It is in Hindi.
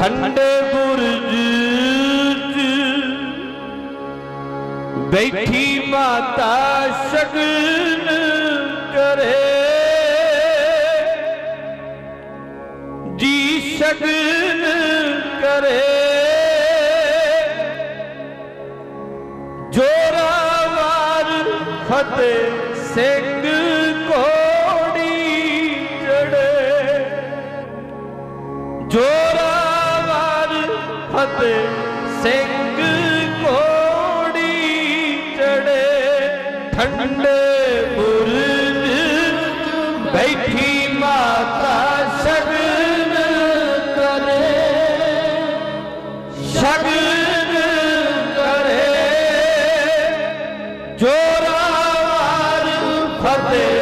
ठंडे बुर्ज बैठी माता शगन करे। जी शगन करे। जोरावार फते सिंह कोड़ी चढ़े। जो ਫਤਿਹ ਸਿੰਘ ਕੋੜੀ ਚੜੇ ਠੰਡੇ ਬੁਰਜ ਬੈਠੀ ਮਾਤਾ ਸ਼ਗਨ ਕਰੇ। ਸ਼ਗਨ ਕਰੇ ਜੋਰਾਵਾਰ ਫਤਿਹ